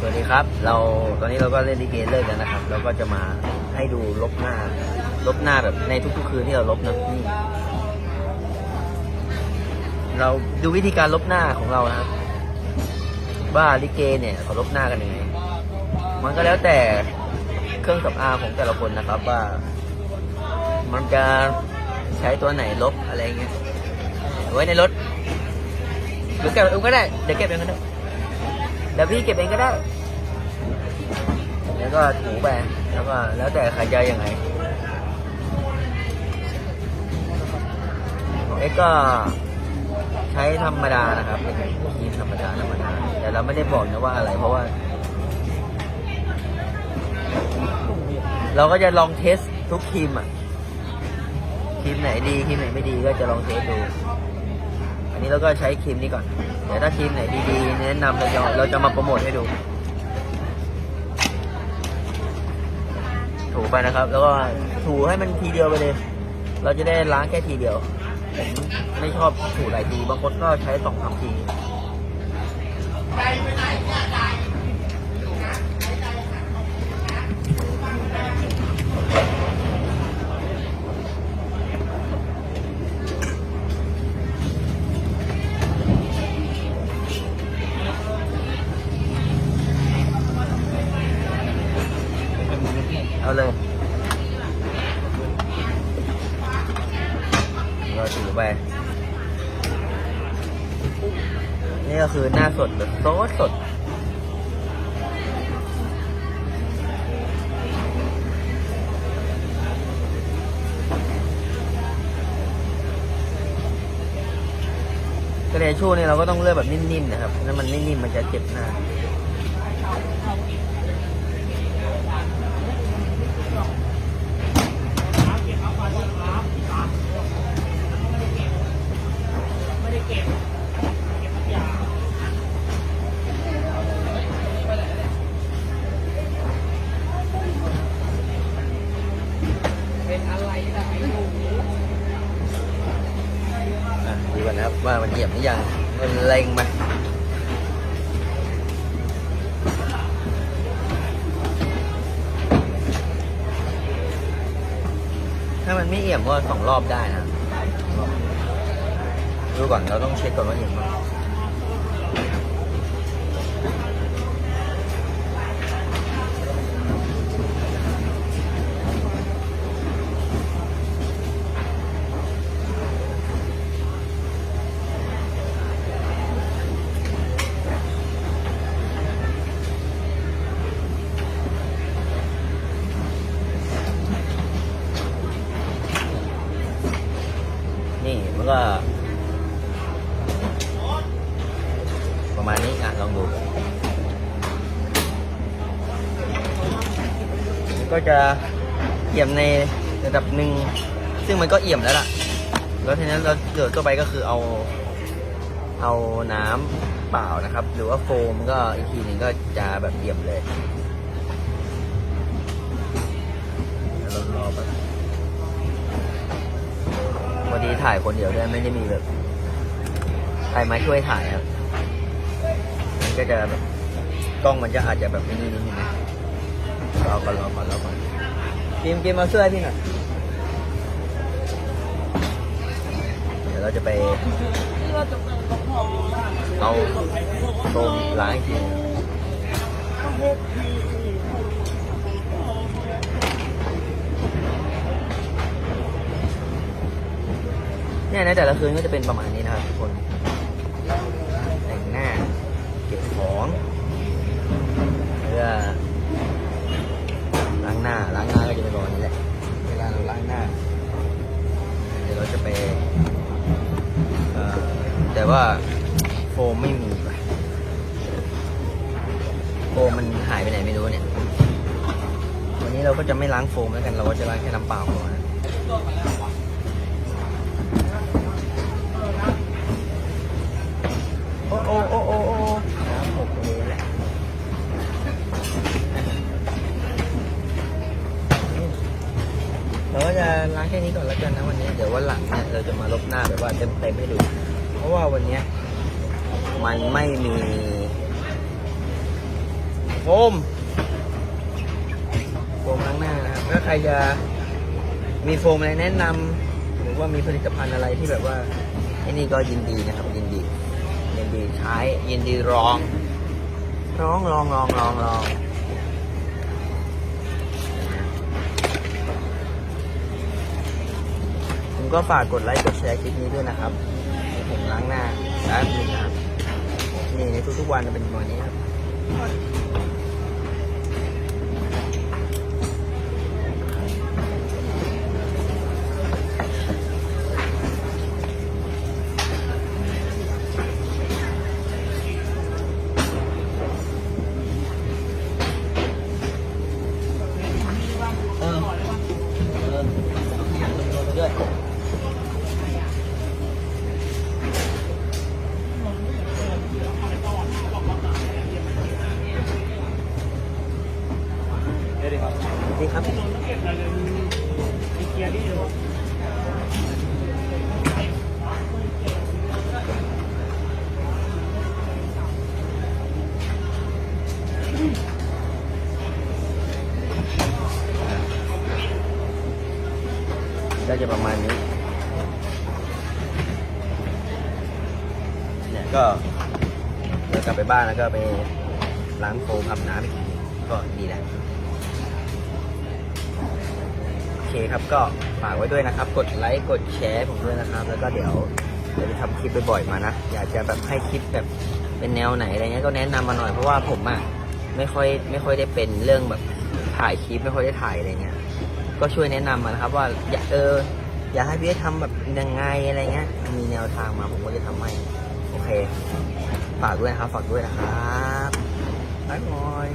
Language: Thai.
สวัสดีครับ เราตอนนี้เราก็เล่นลิเกเลิกแล้วนะครับ เราก็จะมาให้ดูลบหน้า ลบหน้าแบบในทุกๆคืนที่เราลบนะนี่ เราดูวิธีการลบหน้าของเรานะครับว่าลิเกเนี่ยเขาลบหน้ากันยังไง มันก็แล้วแต่เครื่องสำอาของแต่ละคนนะครับว่า มันจะใช้ตัวไหนลบอะไรเงี้ยเอาไว้ในรถหรือเก็บเองก็ได้เดี๋ยวเก็บเองก็ได้ ดี๋ยวพี่เก็บเองก็ได้ แล้วก็ถูไป แล้วก็แล้วแต่ใครจะยังไงเอ็กก็ใช้ธรรมดานะครับเป็นครีมธรรมดาธรรมดา แต่เราไม่ได้บอกนะว่าอะไร เพราะว่า เราก็จะลองเทสทุกครีมอะครีมไหนดีครีมไหนไม่ดีก็จะลองเทสดู อันนี้เราก็ใช้ครีมนี้ก่อน เดี๋ยวถ้าทีมไหนดีๆแนะนำเราจะเราจะมาโปรโมทให้ดู ถูไปนะครับ แล้วก็ถูให้มันทีเดียวไปเลย เราจะได้ล้างแค่ทีเดียวผมไม่ชอบถูหลายทีบางคนก็ใช้สองสามที เอาเลยเราถือไปนี่ก็คือหน้าสดแบบโซดสดกระเดชูนี่เราก็ต้องเลือกแบบนิ่มๆนะครับถ้ามันไม่นิ่มมันจะเจ็บหน้า ดูกันนะครับว่ามันเหยียบหรือยังมันเล็งไหม ถ้ามันไม่เอี่ยมก็สองรอบได้นะ ดูก่อนเราต้องเช็คก่อนว่าเอี่ยมไหม ก็ ประมาณนี้อะลองดู ก็จะเอี่ยมในระดับหนึ่ง ซึ่งมันก็เอี่ยมแล้วล่ะ แล้วทีนั้นเราเกิดก็ไปก็คือเอา เอาน้ำเปล่านะครับ หรือว่าโฟมก็อีกทีหนึ่งก็จะแบบเอี่ยมเลย ถ่ายคนเดียวด้วยไม่ได้มีแบบใครมาช่วยถ่ายครับมันก็จะแบบกล้องมันจะอาจจะแบบนี่นิดนึงนะรอก่อนรอก่อนรอก่อนกิมกิมมาช่วยพี่หน่อยเดี๋ยวเราจะไปเอาโฟมล้างอีกที เนี่ยในแต่ละคืนก็จะเป็นประมาณนี้นะครับทุกคนแต่งหน้าเก็บของเพื่อล้างหน้าล้างหน้าก็จะเป็นประมาณนี้แหละเวลาเราล้างหน้าเดี๋ยวเราจะไปแต่ว่าโฟมไม่มีว่ะโฟมมันหายไปไหนไม่รู้เนี่ยวันนี้เราก็จะไม่ล้างโฟมแล้วกันเราก็จะล้างแค่น้ำเปล่าพอนะ แล้วกันนะวันนี้เดี๋ยววันหลังเนี่ยเราจะมาลบหน้าแบบว่าเต็มๆให้ดู เพราะว่าวันนี้มันไม่มีโฟมโฟมล้างหน้านะครับถ้าใครจะมีโฟมอะไรแนะนำหรือว่ามีผลิตภัณฑ์อะไรที่แบบว่าไอ้นี่ก็ยินดีนะครับ ยินดี ยินดีใช้ยินดีลองร้องลองลองลองลอง ก็ฝากกดไลค์กดแชร์คลิปนี้ด้วยนะครับ ผมล้างหน้าแป๊บนึงนะครับนี่ในทุกๆวันจะเป็นแบบนี้ครับ ครับก็จะประมาณนี้ เนี่ยก็เดี๋ยวกลับไปบ้านแล้วก็ไปล้างโฟมอาบน้ำอีกทีก็ดีแหละ เคครับก็ฝากไว้ด้วยนะครับ กดไลค์กดแชร์ผมด้วยนะครับ แล้วก็เดี๋ยวจะไปทำคลิปบ่อยๆมานะ อยากจะแบบให้คลิปแบบเป็นแนวไหนอะไรเงี้ยก็แนะนำมาหน่อยเพราะว่าผมอะไม่ค่อยไม่ค่อยได้เป็นเรื่องแบบถ่ายคลิปไม่ค่อยได้ถ่ายอะไรเงี้ยก็ช่วยแนะนำมานะครับ ว่าอยากเอออยากให้พี่ทำแบบยังไงอะไรเงี้ยมีแนวทางมาผมก็จะทำให้โอเค ฝากด้วยนะครับฝากด้วยนะครับบ๊ายบาย